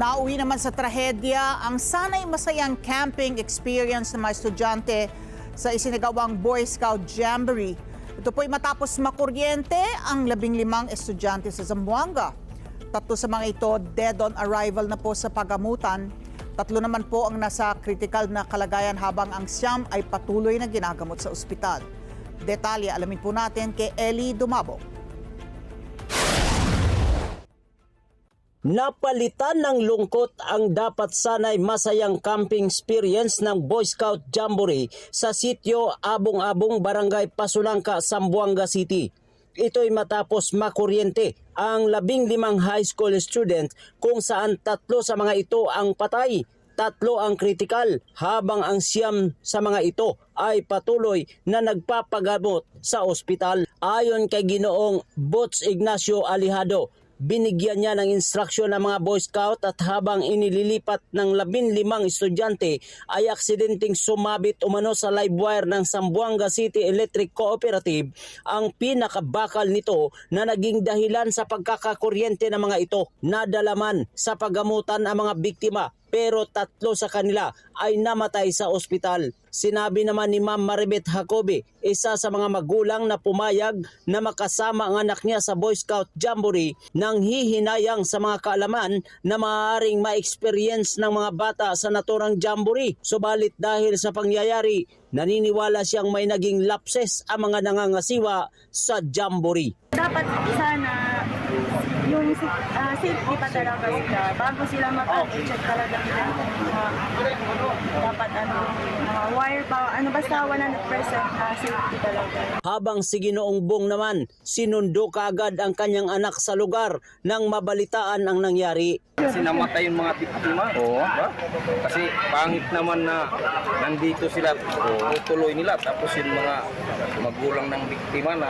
Nauwi naman sa trahedya ang sanay masayang camping experience ng mga estudyante sa isinagawang Boy Scout Jamboree. Ito po'y matapos makuryente ang labing limang estudyante sa Zamboanga. Tatlo sa mga ito dead on arrival na po sa pagamutan. Tatlo naman po ang nasa critical na kalagayan habang ang siyam ay patuloy na ginagamot sa ospital. Detalye alamin po natin kay Ellie Dumabo. Napalitan ng lungkot ang dapat sanay masayang camping experience ng Boy Scout Jamboree sa sitio Abong-Abong Barangay Pasulangka, Zamboanga City. Ito'y matapos makuryente ang labing limang high school student kung saan tatlo sa mga ito ang patay, tatlo ang critical habang ang siyam sa mga ito ay patuloy na nagpapagamot sa ospital. Ayon kay Ginoong Bots Ignacio Alihado, binigyan niya ng instruksyon ng mga Boy Scout at habang inililipat ng labin limang estudyante ay aksidenteng sumabit umano sa live wire ng Sambuanga City Electric Cooperative ang pinakabakal nito na naging dahilan sa pagkakakuryente ng mga ito. Nadalaman sa pagamutan ang mga biktima pero tatlo sa kanila ay namatay sa ospital. Sinabi naman ni Ma'am Maribet Jacobe, isa sa mga magulang na pumayag na makasama ang anak niya sa Boy Scout Jamboree nang hihinayang sa mga kaalaman na maaaring ma-experience ng mga bata sa naturang Jamboree. Subalit dahil sa pangyayari, naniniwala siyang may naging lapses ang mga nangangasiwa sa Jamboree. dapat sana yung ah, safety pa talaga sila bago sila mag-check talaga nila dapat ano mga wire pa ano basta 100% na safety talaga Habang si Ginoong Bong naman, sinundo kaagad ang kanyang anak sa lugar nang mabalitaan ang nangyari. Kasi namatay yung mga biktima. Oo. Diba? Kasi pangit naman na nandito sila, tutuloy nila. Tapos yung mga magulang ng biktima na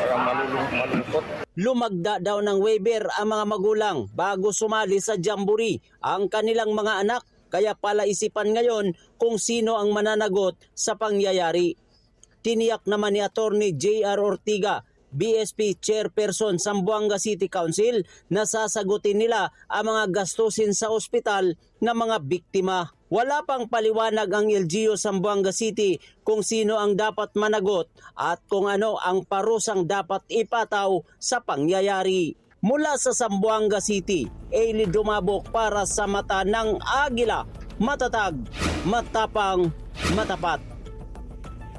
parang malulung, malungkot. Lumagda daw ng waiver ang mga magulang bago sumali sa jamboree ang kanilang mga anak kaya pala isipan ngayon kung sino ang mananagot sa pangyayari. Tiniyak naman ni Attorney J.R. Ortiga, BSP Chairperson Sambuanga City Council na sasagutin nila ang mga gastusin sa ospital ng mga biktima. Wala pang paliwanag ang LGU Sambuanga City kung sino ang dapat managot at kung ano ang parusang dapat ipataw sa pangyayari. Mula sa Sambuanga City, Ailey Dumabok para sa mata ng Agila. Matatag, matapang, matapat.